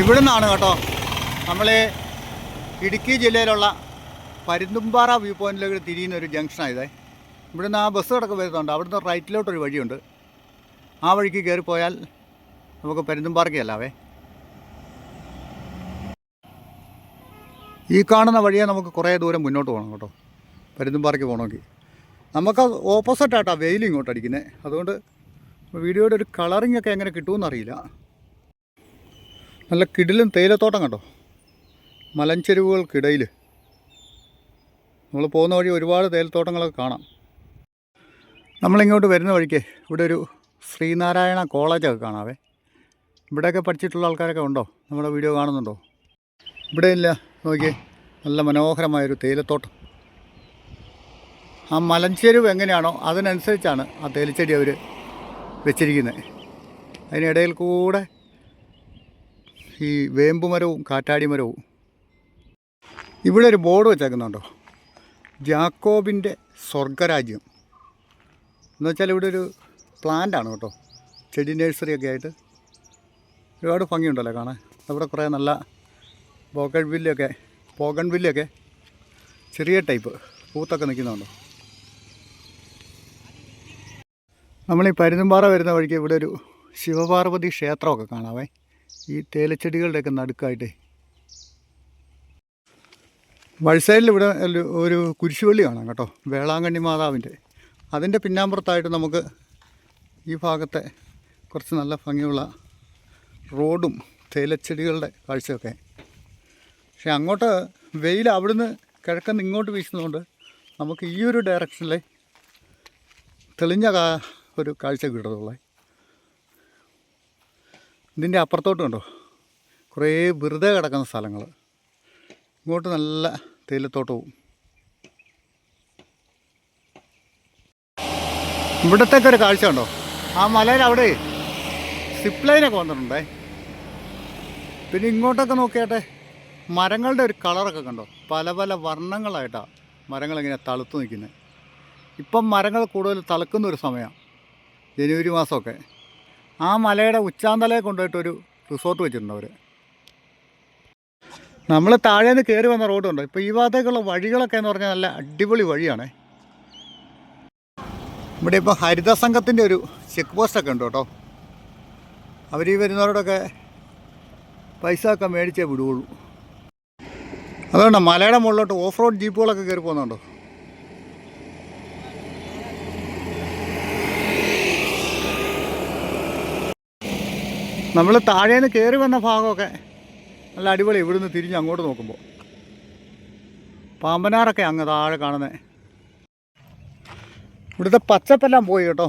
ഇവിടെ നിന്നാണ് കേട്ടോ. നമ്മൾ ഇടുക്കി ജില്ലയിലുള്ള പരുന്തുംപാറ വ്യൂ പോയിന്റിലേക്ക് തിരിയുന്ന ഒരു ജംഗ്ഷനാണ് ഇതേ. ഇവിടുന്ന് ആ ബസ് കിടക്ക് വരുന്നുണ്ട് അവിടുന്ന് റൈറ്റിലോട്ടൊരു വഴിയുണ്ട്. ആ വഴിക്ക് കയറിപ്പോയാൽ പോയാൽ നമുക്ക് പരുന്തുംപാറയ്ക്ക് അല്ലാവേ ഈ കാണുന്ന വഴിയെ നമുക്ക് കുറേ ദൂരം മുന്നോട്ട് പോകണം കേട്ടോ. പരുന്തുംപാറയ്ക്ക് പോകണമെങ്കിൽ. നമുക്ക് ഓപ്പോസിറ്റായിട്ടാ വെയിൽ ഇങ്ങോട്ട് അടിക്കുന്നത് അതുകൊണ്ട് വീഡിയോയുടെ ഒരു കളറിംഗ് ഒക്കെ എങ്ങനെ കിട്ടുമെന്ന് അറിയില്ല. നല്ല കിടിലും തേയിലത്തോട്ടം കണ്ടോ? മലഞ്ചെരുവുകൾക്കിടയിൽ. നമ്മൾ പോകുന്ന വഴി ഒരുപാട് തേയിലത്തോട്ടങ്ങളൊക്കെ കാണാം. നമ്മളിങ്ങോട്ട് വരുന്ന വഴിക്ക് ഇവിടെ ഒരു ശ്രീനാരായണ കോളേജൊക്കെ കാണാവേ. ഇവിടെയൊക്കെ പഠിച്ചിട്ടുള്ള ആൾക്കാരൊക്കെ ഉണ്ടോ? നമ്മുടെ വീഡിയോ കാണുന്നുണ്ടോ? ഇവിടെ ഇല്ല. നോക്കിയേ. നല്ല മനോഹരമായൊരു തേയിലത്തോട്ടം. ആ മലഞ്ചെരുവ് എങ്ങനെയാണോ അതിനനുസരിച്ചാണ് ആ തേയിലച്ചെടി അവർ വെച്ചിരിക്കുന്നത് അതിനിടയിൽ കൂടെ ഈ വേമ്പുമരവും കാറ്റാടിമരവും കാറ്റാടി ഇവിടെ ഒരു ബോർഡ് വെച്ചേക്കുന്നുണ്ടോ? ജാക്കോബിന്റെ സ്വർഗരാജ്യം. എന്ന് വെച്ചാൽ ഇവിടെ ഒരു പ്ലാന്റാണ് കേട്ടോ. ചെടി നഴ്സറിയൊക്കെ ആയിട്ട്. ഒരുപാട് ഭംഗിയുണ്ടല്ലോ കാണാൻ. അവിടെ കുറേ നല്ല പോകൺ വില്ലൊക്കെ പോകൺ വില്ലൊക്കെ ചെറിയ ടൈപ്പ്. പൂത്തൊക്കെ നിൽക്കുന്നുണ്ടോ? നമ്മൾ ഈ പരുന്തുംപാറ വരുന്ന വഴിക്ക് ഇവിടെ ഒരു ശിവപാർവതി ക്ഷേത്രമൊക്കെ കാണാവേ. ഈ തേയിലച്ചെടികളുടെയൊക്കെ നടുക്കായിട്ട്. വഴിസൈഡിൽ ഇവിടെ ഒരു- കുരിശുവള്ളി കാണാം കേട്ടോ വേളാങ്കണ്ണി മാതാവിന്റെ. അതിന്റെ പിന്നാമ്പുറത്തായിട്ട് നമുക്ക് ഈ ഭാഗത്തെ കുറച്ച് നല്ല ഭംഗിയുള്ള റോഡും തേയിലച്ചെടികളുടെ കാഴ്ചയൊക്കെ. പക്ഷേ അങ്ങോട്ട് വെയിൽ അവിടുന്ന് കിഴക്കുന്ന് ഇങ്ങോട്ട് വീശുന്നതുകൊണ്ട് നമുക്ക് ഈ ഒരു ഡയറക്ഷനിലെ തെളിഞ്ഞ ഒരു കാഴ്ച കിട്ടത്തുള്ളേ. ഇതിന്റെ അപ്പുറത്തോട്ട് കണ്ടോ? കുറേ വെറുതെ കിടക്കുന്ന സ്ഥലങ്ങൾ. ഇങ്ങോട്ട് നല്ല തേയിലത്തോട്ടവും ഇവിടത്തേക്ക് ഒരു കാഴ്ച ഉണ്ടോ ആ മലയിൽ അവിടെ സിപ്പ് ലൈനൊക്കെ വന്നിട്ടുണ്ടേ. പിന്നെ ഇങ്ങോട്ടൊക്കെ നോക്കിയാട്ടെ മരങ്ങളുടെ ഒരു കളറൊക്കെ കണ്ടോ? പല പല വർണങ്ങളായിട്ടാണ് മരങ്ങളിങ്ങനെ തളുത്ത് നിൽക്കുന്നത് ഇപ്പം മരങ്ങൾ കൂടുതൽ തളുക്കുന്ന ഒരു സമയമാണ് ജനുവരി മാസമൊക്കെ. ആ മലയുടെ ഉച്ചാന്തലയെ കൊണ്ടുപോയിട്ടൊരു റിസോർട്ട് വെച്ചിട്ടുണ്ട് അവർ നമ്മൾ താഴെ നിന്ന് കയറി വന്ന റോഡുണ്ട്? ഇപ്പോൾ ഈ ഭാഗത്തേക്കുള്ള വഴികളൊക്കെ എന്ന് പറഞ്ഞാൽ നല്ല അടിപൊളി വഴിയാണേ. ഇവിടെ ഇപ്പോൾ ഹരിത സംഘത്തിന്റെ ഒരു ചെക്ക് പോസ്റ്റൊക്കെ ഉണ്ട് കേട്ടോ അവർ ഈ വരുന്നവരോടൊക്കെ പൈസ ഒക്കെ മേടിച്ചേ വിടുകയുള്ളൂ അതുകൊണ്ട് മലയുടെ മുകളിലോട്ട് ഓഫ് റോഡ് ജീപ്പുകളൊക്കെ കയറി പോകുന്നുണ്ടോ? നമ്മൾ താഴേന്ന് കയറി വന്ന ഭാഗമൊക്കെ നല്ല അടിപൊളി. ഇവിടുന്ന് തിരിഞ്ഞ് അങ്ങോട്ട് നോക്കുമ്പോൾ പാമ്പനാറൊക്കെ അങ്ങ് താഴെ കാണുന്നത് ഇവിടുത്തെ പച്ചപ്പെല്ലാം പോയി കേട്ടോ.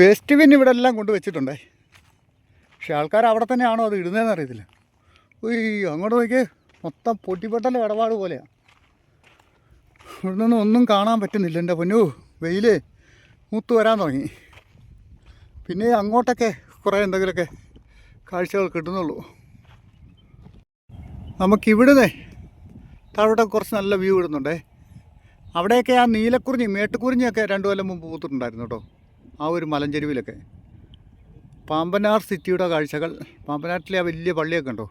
വേസ്റ്റ് ബിൻ ഇവിടെ എല്ലാം കൊണ്ട് വെച്ചിട്ടുണ്ടേ. പക്ഷെ ആൾക്കാർ അവിടെ തന്നെയാണോ അത് ഇടുന്നതെന്ന് അറിയത്തില്ല. ഉയ്യോ അങ്ങോട്ട് നോക്കിയേ. മൊത്തം പൊട്ടിപ്പൊട്ടൽ ഇടപാട് പോലെയാണ് ഇവിടെ നിന്നൊന്നും കാണാൻ പറ്റുന്നില്ല എന്റെ പൊന്നു. വെയിൽ മൂത്ത് വരാൻ തുടങ്ങി. പിന്നെ അങ്ങോട്ടൊക്കെ കുറേ എന്തെങ്കിലുമൊക്കെ കാഴ്ചകൾ കിട്ടുന്നുള്ളൂ. നമുക്കിവിടുന്ന് താഴോട്ട് കുറച്ച് നല്ല വ്യൂ ഇടുന്നുണ്ടേ. അവിടെയൊക്കെ ആ നീലക്കുറിഞ്ഞി മേട്ടുക്കുറിഞ്ഞിയൊക്കെ രണ്ടു കൊല്ലം മുമ്പ് പൂത്തിട്ടുണ്ടായിരുന്നു കേട്ടോ ആ ഒരു മലഞ്ചെരുവിലൊക്കെ. പാമ്പനാർ സിറ്റിയുടെ കാഴ്ചകൾ പാമ്പനാട്ടിലെ ആ വലിയ പള്ളിയൊക്കെ ഉണ്ടോ?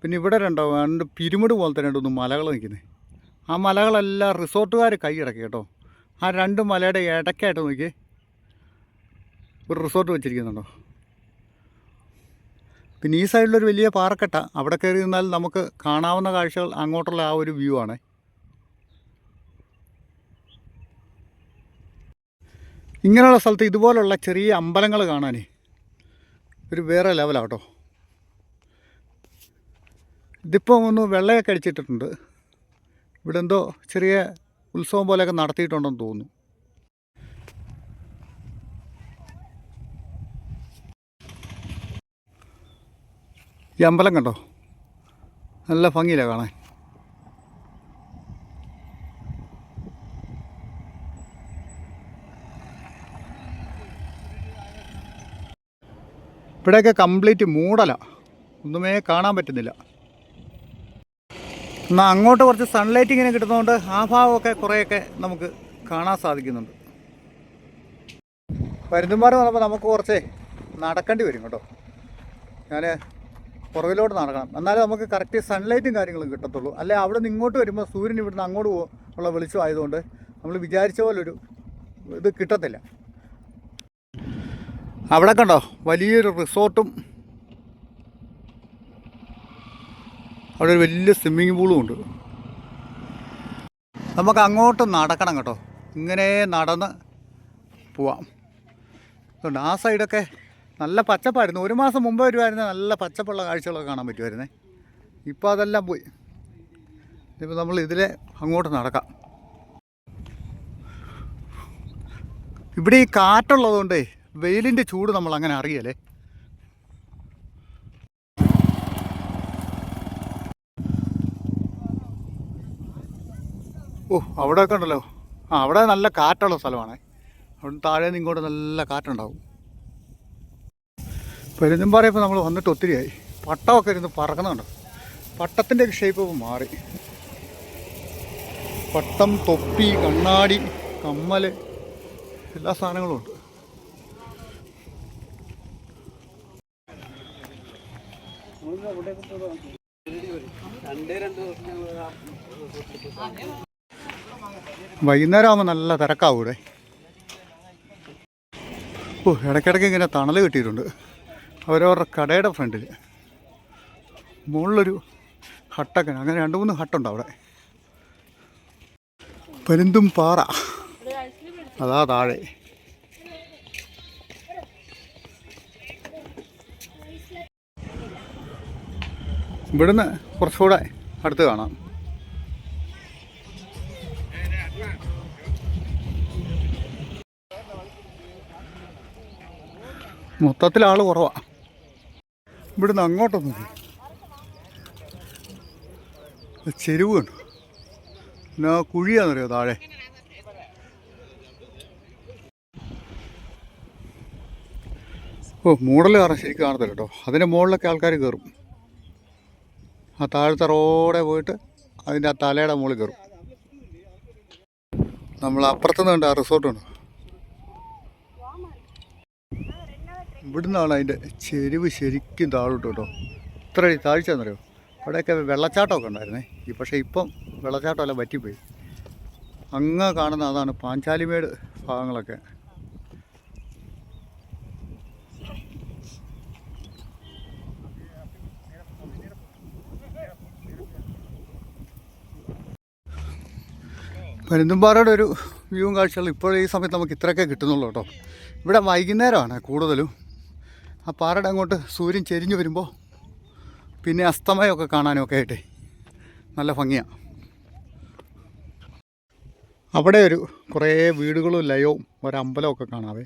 പിന്നെ ഇവിടെ രണ്ടോ രണ്ട് പിരിമിഡ് പോലത്തെ രണ്ടൊന്നും മലകൾ നിൽക്കുന്നത് ആ മലകളെല്ലാം റിസോർട്ടുകാർ കൈയടക്കി കേട്ടോ. ആ രണ്ട് മലയുടെ ഇടയ്ക്കായിട്ട് നോക്കിയേ. ഒരു റിസോർട്ട് വെച്ചിരിക്കുന്നുണ്ടോ? പിന്നെ ഈ സൈഡിലൊരു വലിയ പാറക്കെട്ട. അവിടെ കയറി നിന്നാൽ നമുക്ക് കാണാവുന്ന കാഴ്ചകൾ അങ്ങോട്ടുള്ള ആ ഒരു വ്യൂ ആണ്. ഇങ്ങനെയുള്ള സ്ഥലത്ത് ഇതുപോലുള്ള ചെറിയ അമ്പലങ്ങൾ കാണാനേ. ഒരു വേറെ ലെവലാണ് കേട്ടോ. ഇതിപ്പോൾ ഒന്ന് വെള്ളയൊക്കെ അടിച്ചിട്ടിട്ടുണ്ട്. ഇവിടെ എന്തോ ചെറിയ ഉത്സവം പോലെയൊക്കെ നടത്തിയിട്ടുണ്ടെന്ന് തോന്നുന്നു. ഈ അമ്പലം കണ്ടോ? നല്ല ഭംഗിയില്ല കാണാൻ. ഇവിടെയൊക്കെ കംപ്ലീറ്റ് മൂടല. ഒന്നുമേ കാണാൻ പറ്റുന്നില്ല. എന്നാൽ അങ്ങോട്ട് കുറച്ച് സൺലൈറ്റ് ഇങ്ങനെ കിട്ടുന്നതുകൊണ്ട് ആ ഭാഗമൊക്കെ കുറേയൊക്കെ നമുക്ക് കാണാൻ സാധിക്കുന്നുണ്ട്. പരുന്തുംപാറ വന്നപ്പോൾ നമുക്ക് കുറച്ച് നടക്കേണ്ടി വരും കേട്ടോ. ഞാൻ പുറകിലോട്ട് നടക്കണം. എന്നാലേ നമുക്ക് കറക്റ്റ് സൺലൈറ്റും കാര്യങ്ങളും കിട്ടത്തുള്ളൂ. അല്ലെ? അവിടെ നിന്ന് ഇങ്ങോട്ട് വരുമ്പോൾ സൂര്യൻ ഇവിടുന്ന് അങ്ങോട്ട് ഉള്ള വെളിച്ചം ആയതുകൊണ്ട് നമ്മൾ വിചാരിച്ച പോലൊരു ഇത് കിട്ടത്തില്ല. അവിടെ കണ്ടോ? വലിയൊരു റിസോർട്ടും അവിടെ ഒരു വലിയ സ്വിമ്മിങ് പൂളും ഉണ്ട്. നമുക്ക് അങ്ങോട്ട് നടക്കണം കേട്ടോ. ഇങ്ങനെ നടന്ന് പോവാം. അതുകൊണ്ട് ആ സൈഡൊക്കെ നല്ല പച്ചപ്പായിരുന്നു. ഒരു മാസം മുമ്പ് വരുമായിരുന്നു നല്ല പച്ചപ്പുള്ള കാഴ്ചകളൊക്കെ കാണാൻ പറ്റുമായിരുന്നേ ഇപ്പോൾ അതെല്ലാം പോയി. ഇപ്പോൾ നമ്മൾ ഇതിലെ അങ്ങോട്ട് നടക്കാം. ഇവിടെ ഈ കാറ്റുള്ളതുകൊണ്ടേ വെയിലിന്റെ ചൂട് നമ്മൾ അങ്ങനെ അറിയല്ലേ? ഓ അവിടെയൊക്കെ ഉണ്ടല്ലോ. ആ അവിടെ നല്ല കാറ്റുള്ള സ്ഥലമാണ്. അവിടെ താഴേന്ന് ഇങ്ങോട്ട് നല്ല കാറ്റുണ്ടാവും. പെരുന്നുംപാറയപ്പോൾ നമ്മൾ വന്നിട്ട് ഒത്തിരിയായി. പട്ടമൊക്കെ ഇരുന്ന് പറക്കുന്നുണ്ട് പട്ടത്തിന്റെ ഷേപ്പ് ഇപ്പോൾ മാറി. പട്ടം തൊപ്പി കണ്ണാടി കമ്മൽ എല്ലാ സാധനങ്ങളും ഉണ്ട്. വൈകുന്നേരം ആകുമ്പോൾ നല്ല തിരക്കാവൂടെ ഓ ഇടയ്ക്കിടയ്ക്ക് ഇങ്ങനെ തണൽ കിട്ടിയിട്ടുണ്ട്. അവരവരുടെ കടയുടെ ഫ്രണ്ടിൽ. മുകളിലൊരു ഹട്ടൊക്കെ അങ്ങനെ രണ്ട് മൂന്ന് ഹട്ടുണ്ട് അവിടെ. പെരുന്തും പാറ. അതാ താഴെ. ഇവിടുന്ന് കുറച്ചുകൂടെ അടുത്ത് കാണാം. മൊത്തത്തിൽ ആൾ കുറവാ. ഇവിടുന്ന് അങ്ങോട്ടൊന്നും ചെരുവ് കണ്ടു? പിന്നെ ആ കുഴിയാണെന്നറിയോ താഴെ? ഓ മൂടൽ കാരണം ശരിക്കും കാണത്തില്ല കേട്ടോ. അതിന്റെ മുകളിലൊക്കെ ആൾക്കാർ കയറും. ആ താഴത്തെ റോഡെ പോയിട്ട് അതിന്റെ ആ തലയുടെ മുകളിൽ കയറും. നമ്മൾ അപ്പുറത്തുനിന്ന് കണ്ട ആ റിസോർട്ടുണ്ട്. ഇവിടുന്നാണ് അതിന്റെ ചെരുവ് ശരിക്കും താഴോട്ട് കേട്ടോ. ഇത്ര താഴ്ച എന്നറിയോ അവിടെയൊക്കെ വെള്ളച്ചാട്ടമൊക്കെ ഉണ്ടായിരുന്നേ. ഈ പക്ഷേ ഇപ്പം വെള്ളച്ചാട്ടമെല്ലാം വറ്റിപ്പോയി. അങ്ങ് കാണുന്ന അതാണ് പാഞ്ചാലിമേട് ഭാഗങ്ങളൊക്കെ. പരുന്തുംപാറയുടെ ഒരു വ്യൂവും കാഴ്ചകളും ഇപ്പോഴും ഈ സമയത്ത് നമുക്ക് ഇത്രയൊക്കെ കിട്ടുന്നുള്ളൂ കേട്ടോ. ഇവിടെ വൈകുന്നേരമാണ് കൂടുതലും. ആ പാറയുടെ അങ്ങോട്ട് സൂര്യൻ ചെരിഞ്ഞു വരുമ്പോൾ പിന്നെ അസ്തമയമൊക്കെ കാണാനൊക്കെ ആയിട്ട്. നല്ല ഭംഗിയാണ് അവിടെ ഒരു കുറേ വീടുകളും ലയവും ഒരമ്പലമൊക്കെ കാണാവേ.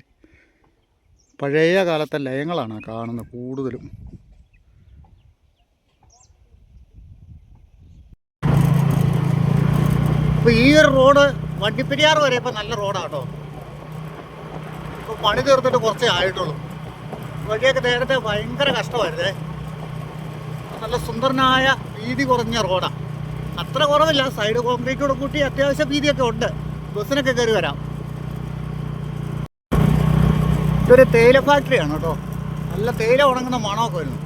പഴയ കാലത്തെ ലയങ്ങളാണ് കാണുന്നത് കൂടുതലും. ഇപ്പോൾ ഈ ഒരു റോഡ് വണ്ടിപ്പെരിയാർ വരെ ഇപ്പം നല്ല റോഡാണ് കേട്ടോ ഇപ്പോൾ പണി തീർത്തിട്ട് കുറച്ചേ ആയിട്ടുള്ളൂ. വഴിയൊക്കെ നേരത്തെ ഭയങ്കര കഷ്ടമായിരുന്നേ. നല്ല സുന്ദരനായ വീതി കുറഞ്ഞ റോഡാണ് അത്ര കുറവില്ല. സൈഡ് കോൺക്രീറ്റോട് കൂട്ടി അത്യാവശ്യം വീതിയൊക്കെ ഉണ്ട്. ബസ്സിനൊക്കെ കയറി വരാം. ഇതൊരു തേയില ഫാക്ടറിയാണ് കേട്ടോ. നല്ല തേയില ഉണങ്ങുന്ന മണമൊക്കെ വരുന്നു.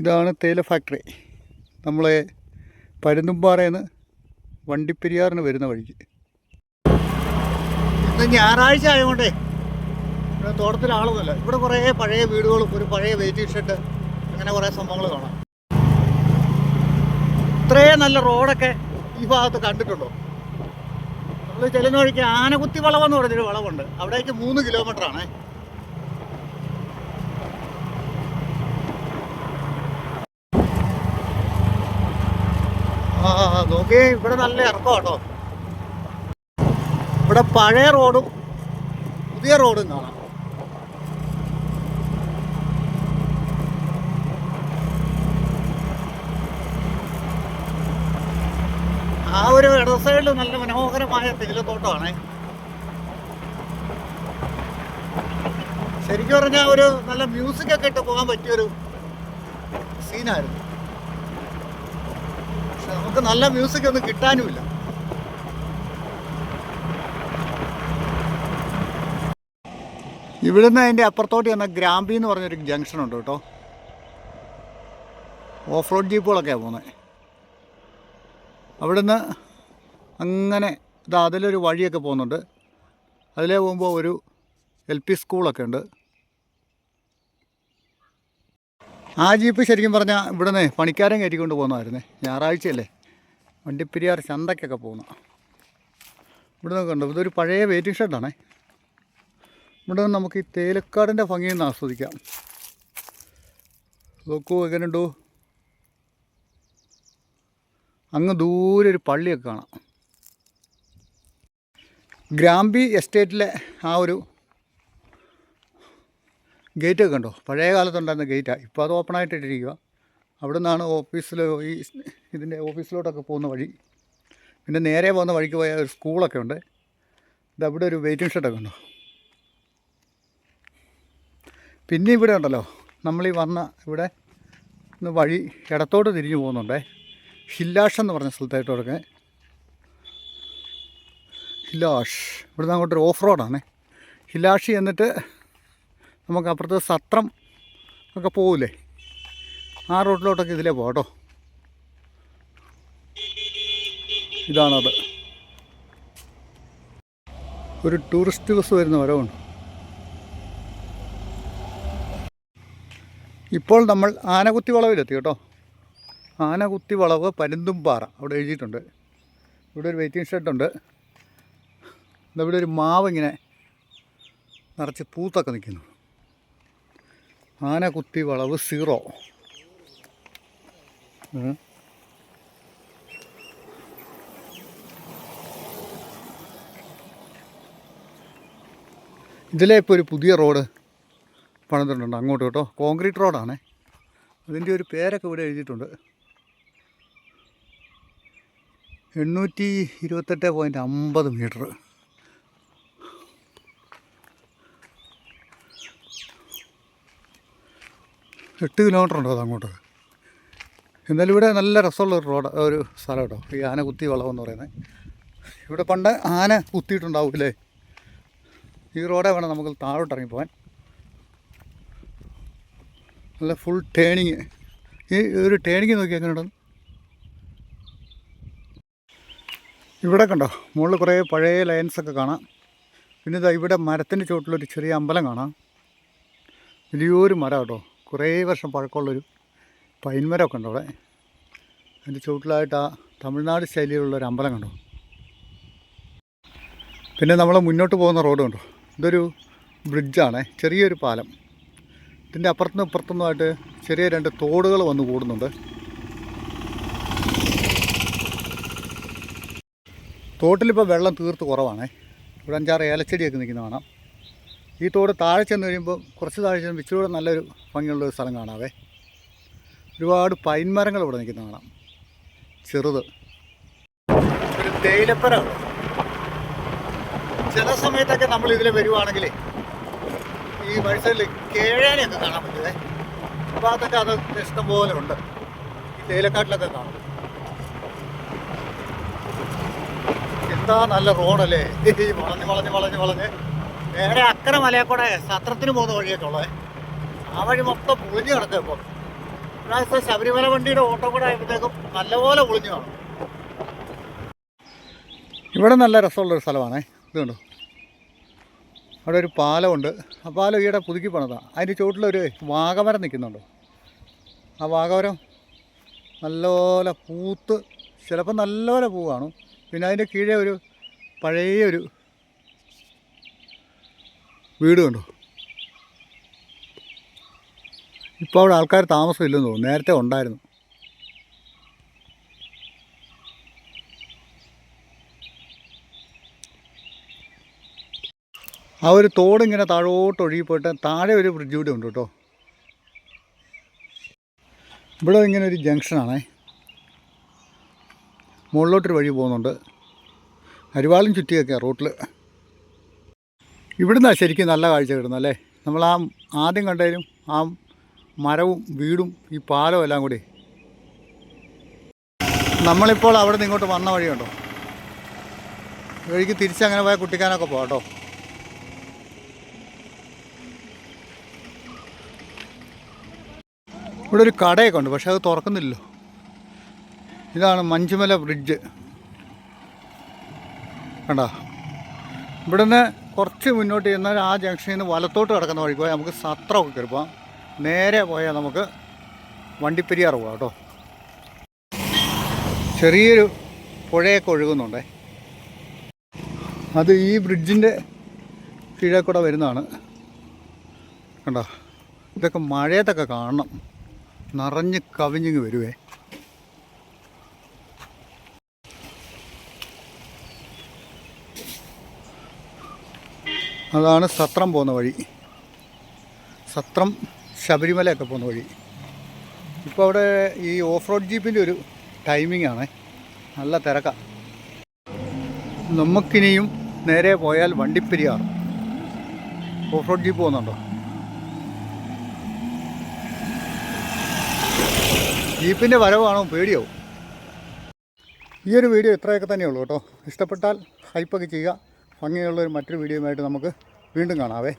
ഇതാണ് തേയില ഫാക്ടറി നമ്മളെ പരുന്തുംപാറയെന്ന് വണ്ടിപ്പെരിയാറിന് വരുന്ന വഴിക്ക്. ഇന്ന് ഞായറാഴ്ച ആയതുകൊണ്ടേ ഇവിടെ തോട്ടത്തിൽ ആളൊന്നുമില്ല ഇവിടെ കുറേ പഴയ വീടുകളും ഒരു പഴയ വെയിറ്റിംഗ് ഷെഡ് അങ്ങനെ കുറേ സംഭവങ്ങൾ കാണാം. ഇത്രയും നല്ല റോഡൊക്കെ ഈ ഭാഗത്ത് കണ്ടിട്ടുണ്ടോ? നമ്മൾ ചെല്ലുന്ന വഴിക്ക് ആനകുത്തി വളവെന്ന് പറഞ്ഞൊരു വളവുണ്ട്. അവിടേക്ക് മൂന്ന് കിലോമീറ്റർ ആണേ. ആ നോക്കി ഇവിടെ നല്ല ഇറക്കം കേട്ടോ ഇവിടെ പഴയ റോഡും പുതിയ റോഡും കാണാം. ആ ഒരു ഇടത് സൈഡിൽ നല്ല മനോഹരമായ തേയിലത്തോട്ടമാണ്. ശരിക്കും പറഞ്ഞാൽ ഒരു നല്ല മ്യൂസിക് ഒക്കെ ഇട്ട് പോകാൻ പറ്റിയൊരു സീനായിരുന്നു പക്ഷെ നമുക്ക് നല്ല മ്യൂസിക് ഒന്നും കിട്ടാനുമില്ല. ഇവിടുന്ന് അതിന്റെ അപ്പുറത്തോട്ട് ചെന്ന ഗ്രാമ്പി എന്ന് പറഞ്ഞൊരു ജംഗ്ഷൻ ഉണ്ട് കേട്ടോ. ഓഫ് റോഡ് ജീപ്പുകളൊക്കെയാണ് പോകുന്നത് അവിടുന്ന് അങ്ങനെ ഇതാ അതിലൊരു വഴിയൊക്കെ പോകുന്നുണ്ട്. അതിലേ പോകുമ്പോൾ ഒരു എൽ പി സ്കൂളൊക്കെ ഉണ്ട്. ആ ജീപ്പ് ശരിക്കും പറഞ്ഞാൽ ഇവിടുന്ന് പണിക്കാരൻ കയറ്റിക്കൊണ്ട് പോകുന്നതായിരുന്നേ. ഞായറാഴ്ചയല്ലേ. വണ്ടിപ്പെരിയാർ ചന്തയ്ക്കൊക്കെ പോകുന്ന. നിന്നൊക്കെ ഉണ്ട് ഇതൊരു പഴയ വെയിറ്റിംഗ് ഷെഡാണേ ഇവിടെ നിന്ന് നമുക്ക് ഈ തേലക്കാടിന്റെ ഭംഗിയിൽ നിന്ന് ആസ്വദിക്കാം. നോക്കൂ എങ്ങനെയുണ്ടോ? അങ്ങ് ദൂരെ ഒരു പള്ളിയൊക്കെ കാണാം. ഗ്രാമ്പി എസ്റ്റേറ്റിലെ ആ ഒരു ഗേറ്റൊക്കെ കണ്ടോ? പഴയ കാലത്തുണ്ടായിരുന്ന ഗേറ്റാണ് ഇപ്പോൾ അത് ഓപ്പൺ ആയിട്ടിട്ടിരിക്കുക അവിടെ നിന്നാണ് ഓഫീസിൽ ഈ ഇതിന്റെ ഓഫീസിലോട്ടൊക്കെ പോകുന്ന വഴി. പിന്നെ നേരെ പോകുന്ന വഴിക്ക് പോയ ഒരു സ്കൂളൊക്കെ ഉണ്ട്. ഇത് അവിടെ ഒരു വെയിറ്റിംഗ് ഷെഡൊക്കെ ഉണ്ടോ പിന്നെ ഇവിടെ ഉണ്ടല്ലോ. നമ്മൾ ഈ വന്ന ഇവിടെ വഴി ഇടത്തോട്ട് തിരിഞ്ഞു പോകുന്നുണ്ടേ. ഹില്ലാഷ് എന്ന് പറഞ്ഞ സ്ഥലത്തായിട്ട് കൊടുക്കേ ഹിലാഷ് ഇവിടുന്ന് അങ്ങോട്ടൊരു ഓഫ് റോഡാണേ. ഹിലാഷി എന്നിട്ട് നമുക്ക് അപ്പുറത്ത് സത്രം ഒക്കെ പോകില്ലേ ആ റോഡിലോട്ടൊക്കെ ഇതിലേ പോകട്ടോ ഇതാണത്. ഒരു ടൂറിസ്റ്റ് ബസ് വരുന്ന വരവുണ്ട്. ഇപ്പോൾ നമ്മൾ ആനകുത്തി വളവിലെത്തി കേട്ടോ. ആനകുത്തി വളവ് പരുന്തുംപാറ അവിടെ എഴുതിയിട്ടുണ്ട്. ഇവിടെ ഒരു വെയിറ്റിംഗ് ഷെഡുണ്ട് ഇവിടെ ഒരു മാവ് ഇങ്ങനെ നിറച്ച് പൂത്തൊക്കെ നിൽക്കുന്നു. ആനകുത്തി വളവ് സീറോ. ഇതിലെ ഇപ്പോൾ ഒരു പുതിയ റോഡ് പണിതിട്ടുണ്ട് അങ്ങോട്ട് കേട്ടോ. കോൺക്രീറ്റ് റോഡാണേ. അതിന്റെ ഒരു പേരൊക്കെ ഇവിടെ എഴുതിയിട്ടുണ്ട്. എണ്ണൂറ്റി ഇരുപത്തെട്ട് പോയിന്റ് അമ്പത് മീറ്റർ എട്ട് കിലോമീറ്റർ ഉണ്ടോ അത് അങ്ങോട്ട്. എന്നാലും ഇവിടെ നല്ല രസമുള്ള ഒരു റോഡ് ഒരു സ്ഥലം കേട്ടോ. ഈ ആന കുത്തി വളവെന്ന് പറയുന്നത്. ഇവിടെ പണ്ട് ആന കുത്തിയിട്ടുണ്ടാവില്ലേ ഈ റോഡേ വേണം നമുക്ക് താഴോട്ട് ഇറങ്ങി നല്ല ഫുൾ ടേണിങ് ഈ ഒരു ടേണിങ് നോക്കി എങ്ങനെയുണ്ടെന്ന്? ഇവിടെ കണ്ടോ? മുകളിൽ കുറേ പഴയ ലയൻസൊക്കെ കാണാം. പിന്നെ ഇതാ ഇവിടെ മരത്തിന്റെ ചുവട്ടിലൊരു ചെറിയ അമ്പലം കാണാം. വലിയൊരു മരം കേട്ടോ. കുറേ വർഷം പഴക്കമുള്ളൊരു പൈൻ മരമൊക്കെ ഉണ്ട് അവിടെ. അതിന്റെ ചുവട്ടിലായിട്ട് ആ തമിഴ്നാട് ശൈലിയിലുള്ളൊരു അമ്പലം കണ്ടോ? പിന്നെ നമ്മൾ മുന്നോട്ട് പോകുന്ന റോഡ് കണ്ടോ? ഇതൊരു ബ്രിഡ്ജാണേ ചെറിയൊരു പാലം. ഇതിന്റെ അപ്പുറത്തുനിന്നും ഇപ്പുറത്തുനിന്നുമായിട്ട് ചെറിയ രണ്ട് തോടുകൾ വന്ന് കൂടുന്നുണ്ട്. തോട്ടിലിപ്പോൾ വെള്ളം തീർത്ത് കുറവാണേ. ഇവിടെ അഞ്ചാറ് ഏലച്ചെടിയൊക്കെ നിൽക്കുന്ന കാണാം. ഈ തോട് താഴെ ചെന്ന് കഴിയുമ്പോൾ കുറച്ച് താഴെ ചെന്ന് ഇച്ചിരൂടെ നല്ലൊരു ഭംഗിയുള്ള ഒരു സ്ഥലം കാണാവേ. ഒരുപാട് പൈൻ മരങ്ങൾ ഇവിടെ നിൽക്കുന്ന കാണാം. ചെറുത്. ഒരു തേയിലപ്പര. ചില സമയത്തൊക്കെ നമ്മൾ ഇതിൽ വരുവാണെങ്കിൽ ഈ വഴിസൈഡിൽ കേഴാനെയൊക്കെ കാണാൻ പറ്റുമേ അപ്പോൾ അതൊക്കെ അത് ഇഷ്ടം പോലെ ഉണ്ട്. ഈ തേയിലക്കാട്ടിലൊക്കെ കാണും. എന്താ നല്ല റോഡല്ലേ? വളഞ്ഞ് വളഞ്ഞ് വളഞ്ഞ് വളഞ്ഞ്. നേരെ അക്കര മലയെ കൂടെ സത്രത്തിന് പോകുന്ന വഴിയൊക്കെ ആ വഴി മൊത്തം പൊളിഞ്ഞു കിടക്കുക ഇപ്പോൾ പ്രാവശ്യം ശബരിമല വണ്ടിയുടെ ഓട്ടം കൂടെ ആയപ്പോഴത്തേക്കും നല്ലപോലെ പൊളിഞ്ഞു കാണും. ഇവിടെ നല്ല രസമുള്ളൊരു സ്ഥലമാണേ. ഇത് അവിടെ ഒരു പാലമുണ്ട്. ആ പാലം ഈയിടെ പുതുക്കി പണിതാണ് അതിന്റെ ചുവട്ടിലൊരു വാഗമരം നിൽക്കുന്നുണ്ടോ. ആ വാഗമരം നല്ലപോലെ പൂത്ത് ചിലപ്പോൾ നല്ലപോലെ പൂ കാണും. പിന്നെ അതിന്റെ കീഴെ ഒരു പഴയ ഒരു വീട് കണ്ടോ? ഇപ്പോൾ അവിടെ ആൾക്കാർ താമസമില്ലെന്ന് തോന്നുന്നു. നേരത്തെ ഉണ്ടായിരുന്നു. ആ ഒരു തോടിങ്ങനെ താഴോട്ട് ഒഴുകിപ്പോയിട്ട് താഴെ ഒരു ബ്രിഡ്ജ് കൂടെ ഉണ്ട് കേട്ടോ. ഇവിടെ ഇങ്ങനെ ഒരു ജംഗ്ഷനാണേ മുകളിലോട്ടൊരു വഴി പോകുന്നുണ്ട്. അരിവാളും ചുറ്റിയൊക്കെയാണ് റൂട്ടിൽ. ഇവിടുന്ന് ശരിക്കും നല്ല കാഴ്ച കിട്ടുന്നത് അല്ലേ? നമ്മൾ ആ ആദ്യം കണ്ടതിലും ആ മരവും വീടും ഈ പാലവും എല്ലാം കൂടി. നമ്മളിപ്പോൾ അവിടെ നിന്ന് ഇങ്ങോട്ട് വന്ന വഴിയുണ്ടോ വഴിക്ക് തിരിച്ചങ്ങനെ പോയാൽ കുട്ടിക്കാനൊക്കെ പോകട്ടോ ഇവിടെ ഒരു കടയൊക്കെ ഉണ്ട് പക്ഷേ അത് തുറക്കുന്നില്ലല്ലോ. ഇതാണ് മഞ്ചുമല ബ്രിഡ്ജ് കണ്ടോ? ഇവിടുന്ന് കുറച്ച് മുന്നോട്ട് ചെന്നാൽ ആ ജംഗ്ഷനിൽ നിന്ന് വലത്തോട്ട് കിടക്കുന്ന വഴി പോയാൽ നമുക്ക് സത്രമൊക്കെ കയറി പോകാം നേരെ പോയാൽ നമുക്ക് വണ്ടിപ്പെരിയാർ പോകാം കേട്ടോ. ചെറിയൊരു പുഴയൊക്കെ ഒഴുകുന്നുണ്ടേ. അത് ഈ ബ്രിഡ്ജിന്റെ കീഴേ കൂടെ വരുന്നതാണ്. കണ്ടോ? ഇതൊക്കെ മഴയത്തൊക്കെ കാണണം. നിറഞ്ഞ് കവിഞ്ഞിങ്ങ് വരുവേ. അതാണ് സത്രം പോകുന്ന വഴി. സത്രം ശബരിമലയൊക്കെ പോകുന്ന വഴി. ഇപ്പോൾ അവിടെ ഈ ഓഫ് റോഡ് ജീപ്പിന്റെ ഒരു ടൈമിംഗ് ആണ്. നല്ല തിരക്കാണ് നമുക്കിനിയും നേരെ പോയാൽ വണ്ടിപ്പെരിയാർ. ഓഫ് റോഡ് ജീപ്പ് പോകുന്നുണ്ടോ? ജീപ്പിന്റെ വരവാണോ പേടിയാവും. ഈ ഒരു വീഡിയോ ഇത്രയൊക്കെ തന്നെയുള്ളൂ കേട്ടോ. ഇഷ്ടപ്പെട്ടാൽ ഹൈപ്പൊക്കെ ചെയ്യുക. ഭംഗിയുള്ള ഒരു മറ്റൊരു വീഡിയോയുമായിട്ട് നമുക്ക് വീണ്ടും കാണാവേ.